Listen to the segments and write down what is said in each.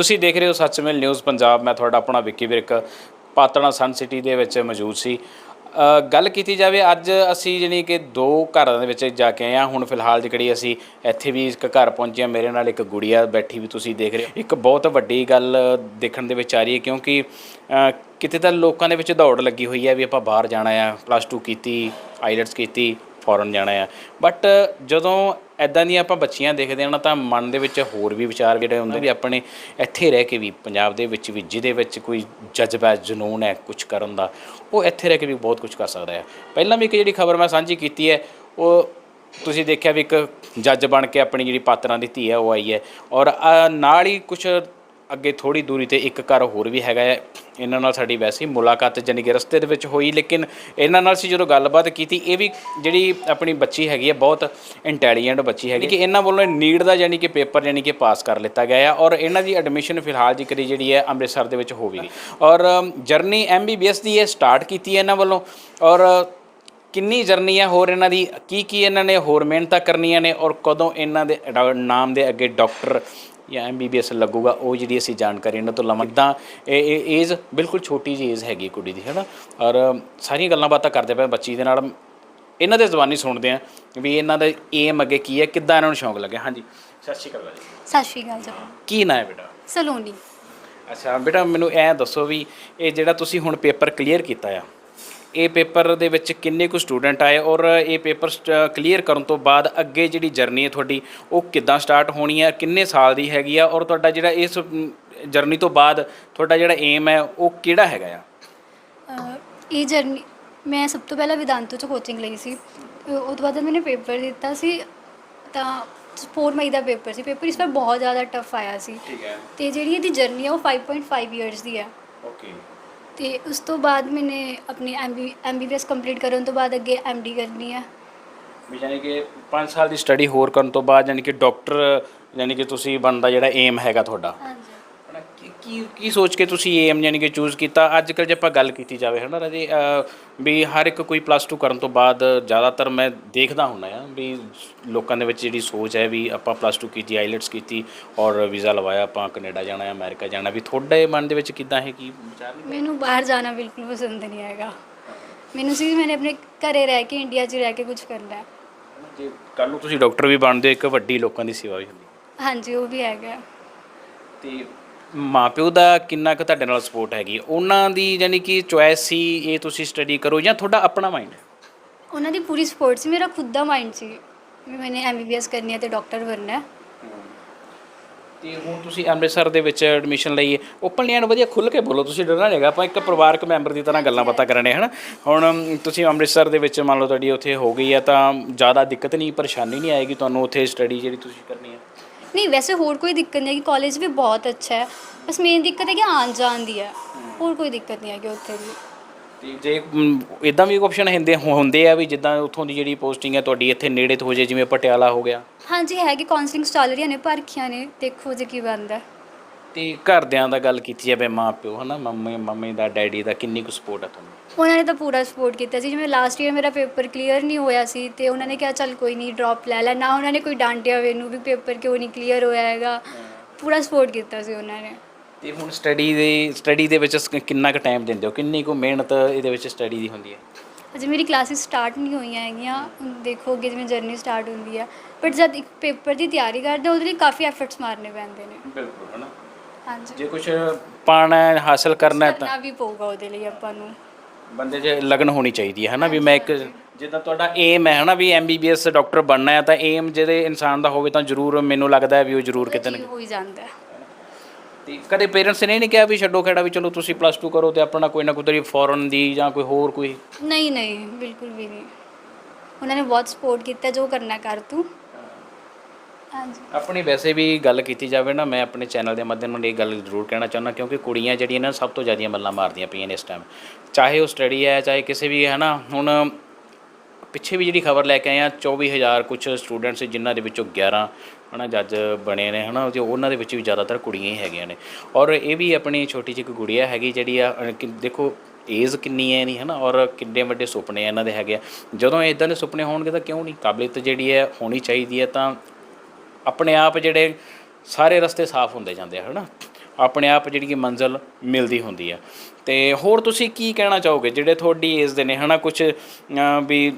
ਤੁਸੀਂ ਦੇਖ ਰਹੇ ਹੋ ਸੱਚਮੇਲ ਨਿਊਜ਼ ਪੰਜਾਬ। ਮੈਂ ਤੁਹਾਡਾ ਆਪਣਾ ਵਿੱਕੀ ਵਿਰਕ। ਪਾਤਣਾ ਸਨ ਸਿਟੀ ਦੇ ਵਿੱਚ ਮੌਜੂਦ ਸੀ। ਅ, ਗੱਲ ਕੀਤੀ ਜਾਵੇ ਅੱਜ ਅਸੀਂ ਜਾਣੀ ਕਿ ਦੋ ਘਰਾਂ ਦੇ ਵਿੱਚ ਜਾ ਕੇ ਆਏ ਹਾਂ। ਹੁਣ ਫਿਲਹਾਲ ਜਿਹੜੀ ਅਸੀਂ ਇੱਥੇ ਵੀ ਇੱਕ ਘਰ ਪਹੁੰਚੇ ਹਾਂ। ਮੇਰੇ ਨਾਲ ਇੱਕ ਗੁੜੀਆ ਬੈਠੀ ਵੀ ਤੁਸੀਂ ਦੇਖ ਰਹੇ ਹੋ। ਇੱਕ ਬਹੁਤ ਵੱਡੀ ਗੱਲ ਦੇਖਣ ਦੇ ਵਿੱਚ ਆ ਰਹੀ ਹੈ ਕਿਉਂਕਿ ਅ, ਕਿਤੇ ਤਾਂ ਲੋਕਾਂ ਦੇ ਵਿੱਚ ਦੌੜ ਲੱਗੀ ਹੋਈ ਹੈ ਵੀ ਆਪਾਂ ਬਾਹਰ ਜਾਣਾ ਆ। ਪਲੱਸ 2 ਕੀਤੀ ਆਈਲੈਟਸ ਕੀਤੀ। ਫੋਰਨ ਜਾਣਾ ਆ। ਬਟ ਜਦੋਂ ਐਦਾਂ ਦੀਆਂ ਆਪਾਂ ਬੱਚੀਆਂ ਦੇਖਦੇ ਹਾਂ ਨਾ ਤਾਂ ਮਨ ਦੇ ਵਿੱਚ ਹੋਰ ਵੀ ਵਿਚਾਰ ਜਿਹੜੇ ਹੁੰਦੇ ਵੀ ਆਪਣੇ ਇੱਥੇ ਰਹਿ ਕੇ ਵੀ ਪੰਜਾਬ ਦੇ ਵਿੱਚ ਵੀ ਜਿਹਦੇ ਵਿੱਚ ਕੋਈ ਜਜ਼ਬਾ ਹੈ, ਜਨੂਨ ਹੈ ਕੁਝ ਕਰਨ ਦਾ ਉਹ ਇੱਥੇ ਰਹਿ ਕੇ ਵੀ ਬਹੁਤ ਕੁਝ ਕਰ ਸਕਦਾ ਹੈ ਪਹਿਲਾਂ ਵੀ ਇੱਕ ਜਿਹੜੀ ਖਬਰ ਮੈਂ ਸਾਂਝੀ ਕੀਤੀ ਹੈ ਉਹ ਤੁਸੀਂ ਦੇਖਿਆ ਵੀ ਇੱਕ ਜੱਜ ਬਣ ਕੇ ਆਪਣੀ ਜਿਹੜੀ ਪਾਤਰਾਂ ਦੀ ਧੀ ਹੈ ਉਹ ਆਈ ਹੈ। ਔਰ ਨਾਲ ਹੀ ਕੁਝ ਅੱਗੇ ਥੋੜੀ ਦੂਰੀ ਤੇ ਇੱਕ ਘਰ ਹੋਰ ਵੀ ਹੈਗਾ ਹੈ ਇਹਨਾਂ ਨਾਲ ਸਾਡੀ ਵੈਸੇ ਹੀ ਮੁਲਾਕਾਤ ਜਾਣੀ ਕਿ ਰਸਤੇ ਦੇ ਵਿੱਚ ਹੋਈ, ਲੇਕਿਨ ਇਹਨਾਂ ਨਾਲ ਅਸੀਂ ਜਦੋਂ ਗੱਲਬਾਤ ਕੀਤੀ, ਇਹ ਵੀ ਜਿਹੜੀ ਆਪਣੀ ਬੱਚੀ ਹੈਗੀ ਹੈ ਬਹੁਤ ਇੰਟੈਲੀਜੈਂਟ ਬੱਚੀ ਹੈਗੀ, ਕਿ ਇਹਨਾਂ ਵੱਲੋਂ ਨੀਟ ਦਾ ਜਾਨੀ ਕਿ ਪੇਪਰ ਜਾਨੀ ਕਿ ਪਾਸ ਕਰ ਲਿੱਤਾ ਗਿਆ ਹੈ ਔਰ ਇਹਨਾਂ ਦੀ ਐਡਮਿਸ਼ਨ ਫਿਲਹਾਲ ਦੀ ਕਰੀ ਜਿਹੜੀ ਹੈ ਅੰਮ੍ਰਿਤਸਰ ਦੇ ਵਿੱਚ ਹੋਵੇਗੀ ਔਰ ਜਰਨੀ ਐਮਬੀਬੀਐਸ ਦੀ ਇਹ ਸਟਾਰਟ ਕੀਤੀ ਹੈ ਇਹਨਾਂ ਵੱਲੋਂ ਔਰ ਕਿੰਨੀ ਜਰਨੀ ਹੈ ਹੋਰ ਇਹਨਾਂ ਦੀ ਕੀ ਕੀ ਇਹਨਾਂ ਨੇ ਹੋਰ ਮਿਹਨਤਾਂ ਕਰਨੀਆਂ ਨੇ ਔਰ ਕਦੋਂ ਇਹਨਾਂ ਦੇ ਡਾ- ਨਾਮ ਦੇ ਅੱਗੇ ਡਾਕਟਰ ਜਾਂ ਐਮਬੀਬੀਐਸ ਲੱਗੂਗਾ ਉਹ ਜਿਹੜੀ ਅਸੀਂ ਜਾਣਕਾਰੀ ਇਹਨਾਂ ਤੋਂ ਲਵਾਂਗੇ। ਤਾਂ ਇਹ ਇਹ ਏਜ ਬਿਲਕੁਲ ਛੋਟੀ ਜਿਹੀ ਏਜ ਹੈਗੀ ਕੁੜੀ ਦੀ ਹੈਨਾ? ਔਰ ਸਾਰੀਆਂ ਗੱਲਾਂ ਬਾਤਾਂ ਕਰਦੇ ਪਏ ਬੱਚੀ ਦੇ ਨਾਲ। ਇਹਨਾਂ ਦੇ ਜ਼ਬਾਨੀ ਸੁਣਦੇ ਆ ਵੀ ਇਹਨਾਂ ਦਾ ਏਮ ਅੱਗੇ ਕੀ ਹੈ ਕਿੱਦਾਂ ਇਹਨਾਂ ਨੂੰ ਸ਼ੌਂਕ ਲੱਗਿਆ? ਹਾਂਜੀ ਸਤਿ ਸ਼੍ਰੀ ਅਕਾਲ ਜੀ। ਸਤਿ ਸ਼੍ਰੀ ਅਕਾਲ ਜੀ। ਕੀ ਨਾਂ ਹੈ ਬੇਟਾ? ਸਲੋਨੀ। ਅੱਛਾ ਬੇਟਾ ਮੈਨੂੰ ਐ ਦੱਸੋ ਵੀ ਇਹ ਜਿਹੜਾ ਤੁਸੀਂ ਹੁਣ ਪੇਪਰ ਕਲੀਅਰ ਕੀਤਾ ਆ ਇਹ ਪੇਪਰ ਦੇ ਵਿੱਚ ਕਿੰਨੇ ਕੁ ਸਟੂਡੈਂਟ ਆਏ ਔਰ ਇਹ ਪੇਪਰ ਕਲੀਅਰ ਕਰਨ ਤੋਂ ਬਾਅਦ ਅੱਗੇ ਜਿਹੜੀ ਜਰਨੀ ਹੈ ਤੁਹਾਡੀ ਉਹ ਕਿੱਦਾਂ ਸਟਾਰਟ ਹੋਣੀ ਹੈ ਕਿੰਨੇ ਸਾਲ ਦੀ ਹੈਗੀ ਆ ਔਰ ਤੁਹਾਡਾ ਜਿਹੜਾ ਇਸ ਜਰਨੀ ਤੋਂ ਬਾਅਦ ਤੁਹਾਡਾ ਜਿਹੜਾ ਏਮ ਹੈ ਉਹ ਕਿਹੜਾ ਹੈਗਾ ਆ? ਇਹ ਜਰਨੀ ਮੈਂ ਸਭ ਤੋਂ ਪਹਿਲਾਂ ਵਿਦਾਂਤੋ ਚ ਕੋਚਿੰਗ ਲਈ ਸੀ। ਉਹ ਤੋਂ ਬਾਅਦ ਮੈंने ਪੇਪਰ ਦਿੱਤਾ ਸੀ ਤਾਂ 4 ਮਈ ਦਾ ਪੇਪਰ ਸੀ। ਪੇਪਰ ਇਸ ਵਾਰ ਬਹੁਤ ਜ਼ਿਆਦਾ ਟਫ ਆਇਆ ਸੀ। ਠੀਕ ਹੈ। ਤੇ ਜਿਹੜੀ ਇਹਦੀ ਜਰਨੀ ਹੈ ਉਹ 5.5 ਇਅਰਸ ਦੀ ਹੈ। ਓਕੇ ਤੇ ਉਸ ਤੋਂ ਬਾਅਦ ਮੈंने ਆਪਣੀ ਐਮਬੀ ਐਮਬੀਬੀਐਸ ਕੰਪਲੀਟ ਕਰਨ ਤੋਂ ਬਾਅਦ ਅੱਗੇ ਐਮਡੀ ਕਰਨੀ ਹੈ ਵੀ ਯਾਨੀ ਕਿ 5 ਸਾਲ ਦੀ ਸਟੱਡੀ ਹੋਰ ਕਰਨ ਤੋਂ ਬਾਅਦ ਯਾਨੀ ਕਿ ਡਾਕਟਰ ਯਾਨੀ ਕਿ ਤੁਸੀਂ ਬਣਦਾ ਜਿਹੜਾ ਏਮ ਹੈਗਾ ਤੁਹਾਡਾ। ਹਾਂਜੀ। ਕੀ ਕੀ ਸੋਚ ਕੇ ਤੁਸੀਂ ਏਮ ਯਾਨੀ ਕਿ ਚੂਜ਼ ਕੀਤਾ? ਅੱਜ ਕੱਲ੍ਹ ਜੇ ਆਪਾਂ ਗੱਲ ਕੀਤੀ ਜਾਵੇ ਹਨਾ ਰਾਜੇ ਅਹ, ਵੀ ਹਰ ਇੱਕ ਕੋਈ ਪਲੱਸ 2 ਕਰਨ ਤੋਂ ਬਾਅਦ ਜ਼ਿਆਦਾਤਰ ਮੈਂ ਦੇਖਦਾ ਹੁੰਦਾ ਆ ਵੀ ਲੋਕਾਂ ਦੇ ਵਿੱਚ ਜਿਹੜੀ ਸੋਚ ਹੈ ਵੀ ਆਪਾਂ ਪਲੱਸ 2 ਕੀਤੀ ਆਈਲੈਟਸ ਕੀਤੀ ਔਰ ਵੀਜ਼ਾ ਲਵਾਇਆ ਆਪਾਂ ਕੈਨੇਡਾ ਜਾਣਾ ਹੈ ਅਮਰੀਕਾ ਜਾਣਾ ਵੀ ਤੁਹਾਡੇ ਮਨ ਦੇ ਵਿੱਚ ਕਿੱਦਾਂ ਹੈ ਕੀ ਵਿਚਾਰ ਨੇ? ਮੈਨੂੰ ਬਾਹਰ ਜਾਣਾ ਬਿਲਕੁਲ ਪਸੰਦ ਨਹੀਂ ਆਏਗਾ ਮੈਨੂੰ ਸੀ ਮੈंने ਆਪਣੇ ਘਰੇ ਰਹਿ ਕੇ ਇੰਡੀਆ 'ਚ ਰਹਿ ਕੇ ਕੁਝ ਕਰਨਾ ਹੈ। ਜੇ ਕੱਲ ਨੂੰ ਤੁਸੀਂ ਡਾਕਟਰ ਵੀ ਬਣਦੇ ਹੋ, ਇੱਕ ਵੱਡੀ ਲੋਕਾਂ ਦੀ ਸੇਵਾ ਵੀ ਹੁੰਦੀ ਹੈ। ਹਾਂਜੀ ਉਹ ਵੀ ਹੈਗਾ। ਤੇ ਮਾਪਿਓ ਦਾ ਕਿੰਨਾ ਕੁ ਤੁਹਾਡੇ ਨਾਲ ਸਪੋਰਟ ਹੈਗੀ? ਉਹਨਾਂ ਦੀ ਯਾਨੀ ਕਿ ਚੁਆਇਸ ਸੀ ਇਹ ਤੁਸੀਂ ਸਟੱਡੀ ਕਰੋ ਜਾਂ ਤੁਹਾਡਾ ਆਪਣਾ ਮਾਈਂਡ ਉਹਨਾਂ ਦੀ ਪੂਰੀ ਸਪੋਰਟ ਸੀ ਮੇਰਾ ਖੁਦ ਦਾ ਮਾਈਂਡ ਸੀ ਵੀ ਮੈंने ਐਮਬੀਬੀਐਸ ਕਰਨੀ ਹੈ ਤੇ ਡਾਕਟਰ ਬਣਨਾ ਹੈ। ਤੇ ਹੁਣ ਤੁਸੀਂ ਅੰਮ੍ਰਿਤਸਰ ਦੇ ਵਿੱਚ ਐਡਮਿਸ਼ਨ ਲਈ ਓਪਨਲੀ ਐਂਡ ਵਧੀਆ ਖੁੱਲ ਕੇ ਬੋਲੋ ਤੁਸੀਂ ਡਰਨਾ ਨਹੀਂਗਾ ਆਪਾਂ ਇੱਕ ਪਰਿਵਾਰਕ ਮੈਂਬਰ ਦੀ ਤਰ੍ਹਾਂ ਗੱਲਾਂ ਬਾਤਾਂ ਕਰਨੇ ਹਨ? ਹੁਣ ਤੁਸੀਂ ਅੰਮ੍ਰਿਤਸਰ ਦੇ ਵਿੱਚ ਮੰਨ ਲਓ ਤੁਹਾਡੀ ਉੱਥੇ ਹੋ ਗਈ ਹੈ ਤਾਂ ਜ਼ਿਆਦਾ ਦਿੱਕਤ ਨਹੀਂ ਪਰੇਸ਼ਾਨੀ ਨਹੀਂ ਆਏਗੀ ਤੁਹਾਨੂੰ ਉੱਥੇ ਸਟੱਡੀ ਜਿਹੜੀ ਤੁਸੀਂ ਕਰਨੀ ਹੈ? ਨਹੀਂ ਵੈਸੇ ਹੋਰ ਕੋਈ ਦਿੱਕਤ ਨਹੀਂ ਹੈ ਕਿ ਕਾਲਜ ਵੀ ਬਹੁਤ ਅੱਛਾ ਹੈ। ਬਸ ਮੇਨ ਦਿੱਕਤ ਹੈ ਕਿ ਆਉਣ ਜਾਣ ਦੀ ਹੈ। ਹੋਰ ਕੋਈ ਦਿੱਕਤ ਨਹੀਂ ਹੈ ਕਿ ਉੱਥੇ ਵੀ। ਤੇ ਜੇ ਇਦਾਂ ਵੀ ਆਪਸ਼ਨ ਹੁੰਦੇ ਹੁੰਦੇ ਆ ਵੀ ਜਿੱਦਾਂ ਉੱਥੋਂ ਦੀ ਜਿਹੜੀ ਪੋਸਟਿੰਗ ਹੈ ਤੁਹਾਡੀ ਇੱਥੇ ਨੇੜੇ ਤੋਂ ਹੋ ਜੇ ਜਿਵੇਂ ਪਟਿਆਲਾ ਹੋ ਗਿਆ। ਹਾਂਜੀ ਹੈ ਕਿ ਕਾਉਂਸਲਿੰਗ ਚੱਲ ਰਹੀਆਂ ਨੇ ਭਰਖੀਆਂ ਨੇ। ਦੇਖੋ ਜੇ ਕੀ ਬਣਦਾ। ਤੇ ਘਰਦਿਆਂ ਦਾ ਗੱਲ ਕੀਤੀ ਜਾਵੇ ਮਾਂ ਪਿਓ ਹਨਾ? ਮੰਮੀ ਮੰਮੀ ਦਾ ਡੈਡੀ ਦਾ ਕਿੰਨੀ ਕੁ ਸਪੋਰਟ ਹੈ ਤੁਹਾਨੂੰ? ਉਹਨਾਂ ਨੇ ਤਾਂ ਪੂਰਾ ਸਪੋਰਟ ਕੀਤਾ ਸੀ। ਜਿਵੇਂ ਲਾਸਟ ਈਅਰ ਮੇਰਾ ਪੇਪਰ ਕਲੀਅਰ ਨਹੀਂ ਹੋਇਆ ਸੀ ਤੇ ਉਹਨਾਂ ਨੇ ਕਿਹਾ ਚੱਲ ਕੋਈ ਨਹੀਂ ਡ੍ਰੌਪ ਲੈ ਲੈ। ਨਾ ਉਹਨਾਂ ਨੇ ਕੋਈ ਡਾਂਟਿਆ ਮੈਨੂੰ ਵੀ ਪੇਪਰ ਕਿਉਂ ਨਹੀਂ ਕਲੀਅਰ ਹੋਇਆ ਹੈਗਾ। ਪੂਰਾ ਸਪੋਰਟ ਕੀਤਾ ਸੀ ਉਹਨਾਂ ਨੇ। ਤੇ ਹੁਣ ਸਟੱਡੀ ਦੇ ਸਟੱਡੀ ਦੇ ਵਿੱਚ ਸ- ਕਿੰਨਾ ਕੁ ਟਾਈਮ ਦਿੰਦੇ ਹੋ? ਕਿੰਨੀ ਕੁ ਮਿਹਨਤ ਇਹਦੇ ਵਿੱਚ ਸਟੱਡੀ ਦੀ ਹੁੰਦੀ ਹੈ? ਅਜੇ ਮੇਰੀ ਕਲਾਸਿਸ ਸਟਾਰਟ ਨਹੀਂ ਹੋਈਆਂ ਹੈਗੀਆਂ। ਹੁਣ ਦੇਖੋਗੇ ਜਿਵੇਂ ਜਰਨੀ ਸਟਾਰਟ ਹੁੰਦੀ ਹੈ ਬਟ ਜਦ ਇੱਕ ਪੇਪਰ ਦੀ ਤਿਆਰੀ ਕਰਦੇ ਹਾਂ, ਉਹਦੇ ਲਈ ਕਾਫੀ ਐਫਰਟਸ ਮਾਰਨੇ ਪੈਂਦੇ ਨੇ। ਬਿਲਕੁਲ ਹਨਾ? ਹਾਂਜੀ। ਜੇ ਕੁਝ ਪਾਣਾ ਹੈ, ਹਾਸਲ ਕਰਨਾ ਹੈ ਤਾਂ ਕਰਨਾ ਵੀ ਪਊਗਾ ਉਹਦੇ ਲਈ ਆਪਾਂ ਨੂੰ। ਬੰਦੇ 'ਚ ਲਗਨ ਹੋਣੀ ਚਾਹੀਦੀ ਹੈ ਹਨਾ ਵੀ ਮੈਂ ਇੱਕ ਜਿੱਦਾਂ ਤੁਹਾਡਾ ਏਮ ਹੈ ਹਨਾ ਵੀ ਐਮਬੀਬੀਐਸ ਡਾਕਟਰ ਬਣਨਾ ਹੈ ਤਾਂ ਏਮ ਜਿਹਦੇ ਇਨਸਾਨ ਦਾ ਹੋਵੇ ਤਾਂ ਜ਼ਰੂਰ ਮੈਨੂੰ ਲੱਗਦਾ ਹੈ ਵੀ ਉਹ ਜ਼ਰੂਰ ਕਿਤੇ ਨਾ ਹੋ ਹੀ ਜਾਂਦਾ ਹੈ। ਤੇ ਕਦੇ ਪੇਰੈਂਟਸ ਨੇ ਨਹੀਂ ਕਿਹਾ ਵੀ ਛੱਡੋ ਖੇੜਾ ਵੀ ਚਲੋ ਤੁਸੀਂ ਪਲੱਸ 2 ਕਰੋ ਤੇ ਆਪਣਾ ਕੋਈ ਨਾ ਕੋਈ ਤੇਰੀ ਫੋਰਨ ਦੀ ਜਾਂ ਕੋਈ ਹੋਰ ਕੋਈ? ਨਹੀਂ ਨਹੀਂ ਬਿਲਕੁਲ ਵੀ ਨਹੀਂ। ਉਹਨਾਂ ਨੇ ਬਹੁਤ ਸਪੋਰਟ ਕੀਤਾ ਜੋ ਕਰਨਾ ਕਰ ਤੂੰ। ਹਾਂਜੀ। ਆਪਣੀ ਵੈਸੇ ਵੀ ਗੱਲ ਕੀਤੀ ਜਾਵੇ ਨਾ, ਮੈਂ ਆਪਣੇ ਚੈਨਲ ਦੇ ਮਾਧਿਅਮ ਨਾਲ ਇਹ ਗੱਲ ਜ਼ਰੂਰ ਕਹਿਣਾ ਚਾਹੁੰਦਾ, ਕਿਉਂਕਿ ਕੁੜੀਆਂ ਜਿਹੜੀਆਂ ਨਾ ਸਭ ਤੋਂ ਜ਼ਿਆਦਾ ਮੱਲਾਂ ਮਾਰਦੀਆਂ ਪਈਆਂ ਨੇ ਇਸ ਟਾਈਮ ਚਾਹੇ ਉਹ ਸਟੱਡੀ ਹੈ, ਚਾਹੇ ਕਿਸੇ ਵੀ ਹੈ ਨਾ, ਹੁਣ ਪਿੱਛੇ ਵੀ ਜਿਹੜੀ ਖਬਰ ਲੈ ਕੇ ਆਏ ਆ 24000 ਕੁਝ ਸਟੂਡੈਂਟਸ ਜਿਨ੍ਹਾਂ ਦੇ ਵਿੱਚੋਂ 11 ਹਨਾ, ਜੱਜ ਬਣੇ ਨੇ, ਹਨਾ, ਤੇ ਉਹਨਾਂ ਦੇ ਵਿੱਚ ਵੀ ਜ਼ਿਆਦਾਤਰ ਕੁੜੀਆਂ ਹੀ ਹੈਗੀਆਂ ਨੇ। ਔਰ ਇਹ ਵੀ ਆਪਣੀ ਛੋਟੀ ਜਿਹੀ ਇੱਕ ਗੁੜੀਆ ਹੈਗੀ ਜਿਹੜੀ ਆ ਕਿ- ਦੇਖੋ ਏਜ ਕਿੰਨੀ ਹੈ ਨਹੀਂ ਹਨਾ, ਔਰ ਕਿੰਨੇ ਵੱਡੇ ਸੁਪਨੇ ਇਹਨਾਂ ਦੇ ਹੈਗੇ ਆ। ਜਦੋਂ ਇਦਾਂ ਦੇ ਸੁਪਨੇ ਹੋਣਗੇ ਤਾਂ ਕਿਉਂ ਨਹੀਂ? ਕਾਬਲੀਅਤ ਜਿਹੜੀ ਹੈ, ਹੋਣੀ ਚਾਹੀਦੀ ਹੈ ਤਾਂ ਆਪਣੇ ਆਪ ਜਿਹੜੇ ਸਾਰੇ ਰਸਤੇ ਸਾਫ਼ ਹੁੰਦੇ ਜਾਂਦੇ ਆ ਹਨਾ? ਆਪਣੇ ਆਪ ਜਿਹੜੀ ਕਿ ਮੰਜ਼ਲ ਮਿਲਦੀ ਹੁੰਦੀ ਆ। ਤੇ ਹੋਰ ਤੁਸੀਂ ਕੀ ਕਹਿਣਾ ਚਾਹੋਗੇ? ਜਿਹੜੇ ਤੁਹਾਡੀ ਏਜ ਦੇ ਨੇ ਹਨਾ? ਕੁਝ ਵੀ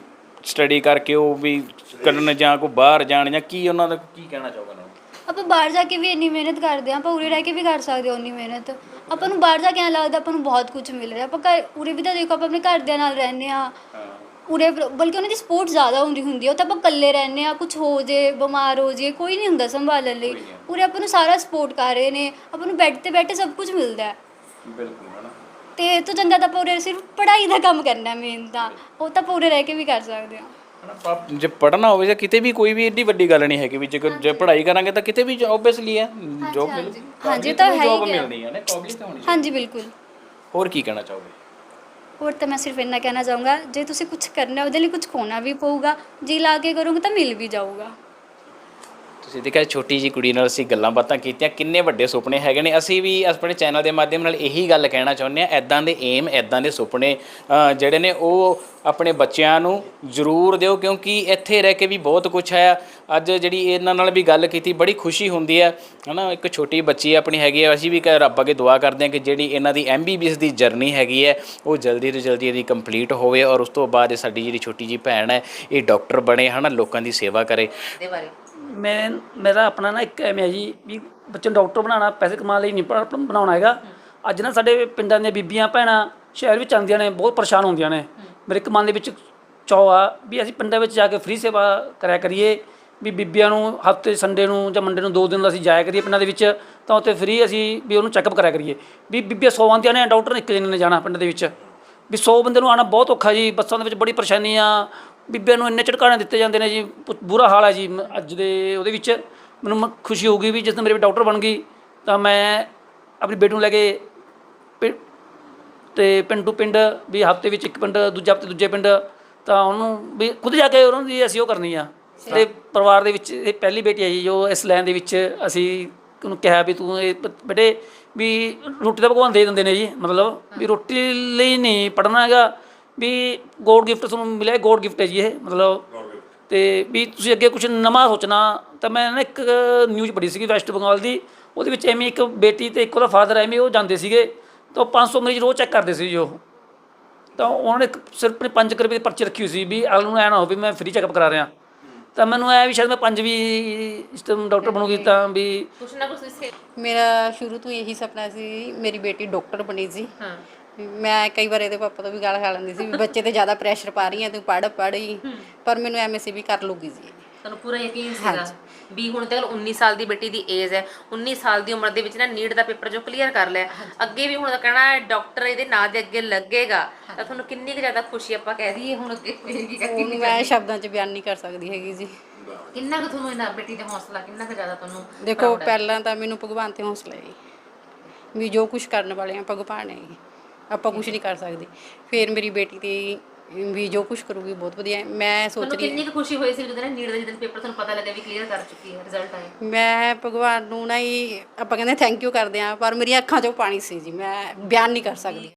ਸਟੱਡੀ ਕਰਕੇ ਉਹ ਵੀ ਕਰਨ ਜਾਂ ਕੋਈ ਬਾਹਰ ਜਾਣ ਜਾਂ ਕੀ ਉਹਨਾਂ ਦਾ ਕੀ ਕਹਿਣਾ ਚਾਹੋਗੇ ਨੂੰ? ਆਪਾਂ ਬਾਹਰ ਜਾ ਕੇ ਵੀ ਇੰਨੀ ਮਿਹਨਤ ਕਰਦੇ ਹਾਂ ਆਪਾਂ ਉਰੇ ਰਹਿ ਕੇ ਵੀ ਕਰ ਸਕਦੇ ਹਾਂ ਉਨੀ ਮਿਹਨਤ। ਆਪਾਂ ਨੂੰ ਬਾਹਰ ਜਾ ਕੇ ਐਂ ਲੱਗਦਾ ਆਪਾਂ ਨੂੰ ਬਹੁਤ ਕੁਝ ਮਿਲ ਰਿਹਾ। ਆਪਾਂ ਘਰ ਉਰੇ ਵੀ ਤਾਂ ਦੇਖੋ ਆਪਾਂ ਆਪਣੇ ਘਰਦਿਆਂ ਨਾਲ ਰਹਿੰਦੇ ਆ। ਬ- ਬਲਕਿ ਉਹਨਾਂ ਦੀ ਸਪੋਰਟ ਜ਼ਿਆਦਾ ਹੁੰਦੀ ਹੁੰਦੀ ਆ ਉਹ ਤਾਂ ਆਪਾਂ ਇਕੱਲੇ ਰਹਿੰਦੇ ਆ ਕੁਝ ਹੋ ਜੇ ਬਿਮਾਰ ਹੋ ਜੇ ਕੋਈ ਨਹੀਂ ਹੁੰਦਾ ਸੰਭਾਲਣ ਲਈ। ਉਰੇ ਆਪਾਂ ਨੂੰ ਸਾਰਾ ਸਪੋਰਟ ਕਰ ਰਹੇ ਨੇ ਆਪਾਂ ਨੂੰ ਬੈੱਡ ਤੇ ਬੈਠੇ ਸਭ ਕੁਝ ਮਿਲਦਾ ਹੈ। ਬਿਲਕੁਲ ਹਨਾ ਤੇ ਇਹ ਤੋਂ ਚੰਗਾ ਤਾਂ ਆਪਾਂ ਉਰੇ ਸਿਰਫ ਪੜ੍ਹਾਈ ਦਾ ਕੰਮ ਕਰਨਾ ਮੇਨ ਤਾਂ ਉਹ ਤਾਂ ਪੂਰੇ ਰਹਿ ਕੇ ਵੀ ਕਰ ਸਕਦੇ ਹਾਂ। ਪਾ- ਜੇ ਪੜਨਾ ਹੋਵੇ ਜਾਂ ਕਿਤੇ ਵੀ ਕੋਈ ਵੀ ਏਡੀ ਵੱਡੀ ਗੱਲ ਨਹੀਂ ਹੈ ਕਿ ਵੀ ਜੇ ਜੇ ਪੜ੍ਹਾਈ ਕਰਾਂਗੇ ਤਾਂ ਕਿਤੇ ਵੀ ਓਬਵੀਅਸਲੀ ਹੈ ਜੋਬ ਮਿਲ ਹਾਂਜੀ। ਤਾਂ ਹੈ ਹੀ ਹੈ। ਮਿਲਣੀ ਹੈ ਨਾ ਕਾਬਲਿਅਤ ਹੋਣੀ ਹਾਂਜੀ ਬਿਲਕੁਲ। ਹੋਰ ਕੀ ਕਹਿਣਾ ਚਾਹੋਗੇ? ਹੋਰ ਤਾਂ ਮੈਂ ਸਿਰਫ ਇੰਨਾ ਕਹਿਣਾ ਚਾਹੂੰਗਾ, ਜੇ ਤੁਸੀਂ ਕੁਝ ਕਰਨਾ ਉਹਦੇ ਲਈ ਕੁਝ ਖੋਣਾ ਵੀ ਪਊਗਾ, ਜੀ ਲਾ ਕੇ ਕਰੋਗੇ ਤਾਂ ਮਿਲ ਵੀ ਜਾਊਗਾ। ਤੁਸੀਂ ਦੇਖਿਆ ਛੋਟੀ ਜੀ ਕੁੜੀ ਨਾਲ ਅਸੀਂ ਗੱਲਾਂ ਬਾਤਾਂ ਕੀਤੀਆਂ ਕਿੰਨੇ ਵੱਡੇ ਸੁਪਨੇ ਹੈਗੇ ਨੇ। ਅਸੀਂ ਵੀ ਆਪਣੇ ਚੈਨਲ ਦੇ ਮਾਧਿਅਮ ਨਾਲ ਇਹੀ ਗੱਲ ਕਹਿਣਾ ਚਾਹੁੰਦੇ ਆ ਐਦਾਂ ਦੇ ਏਮ ਐਦਾਂ ਦੇ ਸੁਪਨੇ ਅ, ਜਿਹੜੇ ਨੇ ਉਹ ਆਪਣੇ ਬੱਚਿਆਂ ਨੂੰ ਜ਼ਰੂਰ ਦਿਓ ਕਿਉਂਕਿ ਇੱਥੇ ਰਹਿ ਕੇ ਵੀ ਬਹੁਤ ਕੁਝ ਹੈ। ਅੱਜ ਜਿਹੜੀ ਇਹਨਾਂ ਨਾਲ ਵੀ ਗੱਲ ਕੀਤੀ ਬੜੀ ਖੁਸ਼ੀ ਹੁੰਦੀ ਹੈ। ਹਨਾ ਇੱਕ ਛੋਟੀ ਬੱਚੀ ਆਪਣੀ ਹੈਗੀ ਹੈ ਅਸੀਂ ਵੀ ਕ- ਰੱਬ ਅੱਗੇ ਦੁਆ ਕਰਦੇ ਹਾਂ ਕਿ ਜਿਹੜੀ ਇਹਨਾਂ ਦੀ ਐਮਬੀਬੀਐਸ ਦੀ ਜਰਨੀ ਹੈਗੀ ਹੈ ਉਹ ਜਲਦੀ ਤੋਂ ਜਲਦੀ ਇਹਦੀ ਕੰਪਲੀਟ ਹੋਵੇ ਔਰ ਉਸ ਤੋਂ ਬਾਅਦ ਇਹ ਸਾਡੀ ਜਿਹੜੀ ਛੋਟੀ ਜੀ ਭੈਣ ਹੈ ਇਹ ਡਾਕਟਰ ਬਣੇ ਹਨਾ ਲੋਕਾਂ ਦੀ ਸੇਵਾ ਕਰੇ। ਦੇ ਬਾਰੇ। ਮੈਂ, ਮੇਰਾ ਆਪਣਾ ਨਾ ਇੱਕ ਐਵੇਂ ਹੈ ਜੀ ਵੀ ਬੱਚੇ ਨੂੰ ਡਾਕਟਰ ਬਣਾਉਣਾ, ਪੈਸੇ ਕਮਾਉਣ ਲਈ ਨਹੀਂ ਪਰ ਬਣਾਉਣਾ ਹੈਗਾ। ਅੱਜ ਨਾ ਸਾਡੇ ਪਿੰਡਾਂ ਦੀਆਂ ਬੀਬੀਆਂ, ਭੈਣਾਂ ਸ਼ਹਿਰ ਵਿੱਚ ਆਉਂਦੀਆਂ ਨੇ, ਬਹੁਤ ਪਰੇਸ਼ਾਨ ਹੁੰਦੀਆਂ ਨੇ। ਮੇਰੇ ਇੱਕ ਮਨ ਦੇ ਵਿੱਚ ਚਾਅ ਆ ਵੀ ਅਸੀਂ ਪਿੰਡਾਂ ਵਿੱਚ ਜਾ ਕੇ ਫ੍ਰੀ ਸੇਵਾ ਕਰਿਆ ਕਰੀਏ, ਵੀ ਬੀਬੀਆਂ ਨੂੰ ਹਫ਼ਤੇ, ਸੰਡੇ ਨੂੰ ਜਾਂ ਮੰਡੇ ਨੂੰ ਦੋ ਦਿਨ ਅਸੀਂ ਜਾਇਆ ਕਰੀਏ ਪਿੰਡਾਂ ਦੇ ਵਿੱਚ, ਤਾਂ ਉੱਥੇ ਫ੍ਰੀ ਅਸੀਂ ਵੀ ਉਹਨੂੰ ਚੈੱਕਅਪ ਕਰਿਆ ਕਰੀਏ। ਵੀ ਬੀਬੀਆਂ ਸੌ ਆਉਂਦੀਆਂ ਨੇ ਡਾਕਟਰ ਨੇ ਇੱਕ ਦਿਨ ਨੇ ਜਾਣਾ ਪਿੰਡ ਦੇ ਵਿੱਚ। ਵੀ 100 ਬੰਦੇ ਨੂੰ ਆਣਾ ਬਹੁਤ ਔਖਾ ਜੀ, ਬੱਸਾਂ ਦੇ ਵਿੱਚ ਬੜੀ ਪਰੇਸ਼ਾਨੀ ਆ ਬੀਬੀਆਂ ਨੂੰ ਇੰਨੇ ਝਟਕਾਣੇ ਦਿੱਤੇ ਜਾਂਦੇ ਨੇ ਜੀ ਬੁਰਾ ਹਾਲ ਹੈ ਜੀ ਅੱਜ ਦੇ ਉਹਦੇ ਵਿੱਚ ਮੈਨੂੰ ਖੁਸ਼ੀ ਹੋਊਗੀ ਵੀ ਜਿਸ ਦਿਨ ਮੇਰੇ ਡਾਕਟਰ ਬਣ ਗਈ ਤਾਂ ਮੈਂ ਆਪਣੀ ਬੇਟੀ ਨੂੰ ਲੈ ਕੇ ਤੇ ਪਿੰਡ ਤੋਂ ਪਿੰਡ ਵੀ ਹਫ਼ਤੇ ਵਿੱਚ ਇੱਕ ਪਿੰਡ ਦੂਜੇ ਹਫ਼ਤੇ ਦੂਜੇ ਪਿੰਡ ਤਾਂ ਉਹਨੂੰ ਵੀ ਖੁਦ ਜਾ ਕੇ ਉਹਨਾਂ ਦੀ ਅਸੀਂ ਉਹ ਕਰਨੀ ਆ। ਤੇ ਪਰਿਵਾਰ ਦੇ ਵਿੱਚ ਇਹ ਪਹਿਲੀ ਬੇਟੀ ਹੈ ਜੀ ਜੋ ਇਸ ਲਾਈਨ ਦੇ ਵਿੱਚ ਅਸੀਂ ਉਹਨੂੰ ਕਿਹਾ ਵੀ ਤੂੰ ਇਹ ਬੇਟੇ ਵੀ ਰੋਟੀ ਤਾਂ ਭਗਵਾਨ ਦੇ ਦਿੰਦੇ ਨੇ ਜੀ ਮਤਲਬ ਵੀ ਰੋਟੀ ਲਈ ਨਹੀਂ ਪੜਨਾ ਹੈਗਾ ਵੀ ਗੋਡ ਗਿਫਟ ਤੁਹਾਨੂੰ ਮਿਲਿਆ ਗੋਡ ਗਿਫਟ ਹੈ ਜੀ ਇਹ ਮਤਲਬ ਤੇ ਵੀ ਤੁਸੀਂ ਅੱਗੇ ਕੁਝ ਨਵਾਂ ਸੋਚਣਾ ਤਾਂ ਮੈਂ ਨਾ ਇੱਕ ਨਿਊਜ਼ ਪੜ੍ਹੀ ਸੀਗੀ ਵੈਸਟ ਬੰਗਾਲ ਦੀ ਉਹਦੇ ਵਿੱਚ ਐਵੇਂ ਇੱਕ ਬੇਟੀ ਤੇ ਇੱਕ ਉਹਦਾ ਫਾਦਰ ਐਵੇਂ ਉਹ ਜਾਂਦੇ ਸੀਗੇ ਤਾਂ ਉਹ 500 ਮਰੀਜ਼ ਰੋਜ਼ ਚੈੱਕ ਕਰਦੇ ਸੀ ਜੀ ਉਹ। ਤਾਂ ਉਹਨਾਂ ਨੇ ਇੱਕ ਸਿਰਫ 5 ਰੁਪਏ ਦੀ ਪਰਚੀ ਰੱਖੀ ਹੋਈ ਸੀ ਵੀ ਅਗਲ ਨੂੰ ਐ ਨਾ ਹੋਵੇ ਮੈਂ ਫ੍ਰੀ ਚੈੱਕਅਪ ਕਰਾ ਰਿਹਾ। ਤਾਂ ਮੈਨੂੰ ਐ ਵੀ ਸ਼ਾਇਦ ਮੈਂ ਪੰਜ ਵੀ ਇਸ ਟਾਈਮ ਡਾਕਟਰ ਬਣੂਗੀ ਤਾਂ ਵੀ ਕੁਛ ਨਾ ਕੁਛ ਮੇਰਾ ਸ਼ੁਰੂ ਤੋਂ ਇਹੀ ਸੁਪਨਾ ਸੀ ਮੇਰੀ ਬੇਟੀ ਡਾਕਟਰ ਬਣੀ ਸੀ। ਹਾਂ ਮੈਂ ਕਈ ਵਾਰ ਇਹਦੇ ਪਾਪਾ ਤੋਂ ਵੀ ਗਾਲ ਖਾ ਲੈਂਦੀ ਸੀ ਵੀ ਬੱਚੇ ਤੇ ਜ਼ਿਆਦਾ ਪ੍ਰੈਸ਼ਰ ਪਾ ਰਹੀ ਹੈ ਤੂੰ ਪੜ੍ਹ ਹੀ। ਪਰ ਮੈਨੂੰ ਐਵੇਂ ਸੀ ਵੀ ਕਰ ਲੂਗੀ ਜੀ। ਤੁਹਾਨੂੰ ਪੂਰਾ ਯਕੀਨ ਸੀਗਾ ਵੀ ਹੁਣ ਤੱਕ 19 ਸਾਲ ਦੀ ਬੇਟੀ ਦੀ ਏਜ ਹੈ 19 ਸਾਲ ਦੀ ਉਮਰ ਦੇ ਵਿੱਚ ਨਾ ਨੀਟ ਦਾ ਪੇਪਰ ਜੋ ਕਲੀਅਰ ਕਰ ਲਿਆ। ਅੱਗੇ ਵੀ ਹੁਣ ਤਾਂ ਕਹਿਣਾ ਡਾਕਟਰ ਇਹਦੇ ਨਾਂ ਦੇ ਅੱਗੇ ਲੱਗੇਗਾ। ਤਾਂ ਤੁਹਾਨੂੰ ਕਿੰਨੀ ਕੁ ਜ਼ਿਆਦਾ ਖੁਸ਼ੀ ਆਪਾਂ ਕਹਿ ਦਈਏ ਹੁਣ ਅੱਗੇ ਉਹ ਮੈਂ ਸ਼ਬਦਾਂ 'ਚ ਬਿਆਨ ਨਹੀਂ ਕਰ ਸਕਦੀ ਹੈਗੀ ਜੀ। ਕਿੰਨਾ ਕੁ ਤੁਹਾਨੂੰ ਇਹਨਾਂ ਬੇਟੀ ਦੇ ਹੌਸਲਾ ਕਿੰਨਾ ਕੁ ਜ਼ਿਆਦਾ ਤੁਹਾਨੂੰ ਦੇਖੋ ਪਹਿਲਾਂ ਤਾਂ ਮੈਨੂੰ ਭਗਵਾਨ ਤੇ ਹੌਸਲਾ ਹੈ ਵੀ ਜੋ ਕੁਝ ਕਰਨ ਵਾਲੇ ਆ ਭਗਵਾਨ ਹੈ ਆਪਾਂ ਕੁਝ ਨਹੀਂ ਕਰ ਸਕਦੇ। ਫਿਰ ਮੇਰੀ ਬੇਟੀ ਤੇ ਵੀ ਜੋ ਕੁਝ ਕਰੂਗੀ ਬਹੁਤ ਵਧੀਆ ਹੈ। ਮੈਂ ਸੋਚ ਤੁਹਾਨੂੰ ਰਹੀ ਕਿੰਨੀ ਕੁ ਖੁਸ਼ੀ ਹੋਈ ਸੀ ਜਦੋਂ ਨੀਟ ਦਾ ਜਦੋਂ ਪੇਪਰ ਤੁਹਾਨੂੰ ਪਤਾ ਲੱਗਾ ਵੀ ਕਲੀਅਰ ਕਰ ਚੁੱਕੀ ਹੈ ਰਿਜ਼ਲਟ ਆਇਆ ਮੈਂ ਭਗਵਾਨ ਨੂੰ ਨਾ ਹੀ ਆਪਾਂ ਕਹਿੰਦੇ ਥੈਂਕ ਯੂ ਕਰਦੇ ਆ ਪਰ ਮੇਰੀਆਂ ਅੱਖਾਂ 'ਚੋਂ ਪਾਣੀ ਸੀ ਜੀ। ਮੈਂ ਬਿਆਨ ਨਹੀਂ ਕਰ ਸਕਦੀ।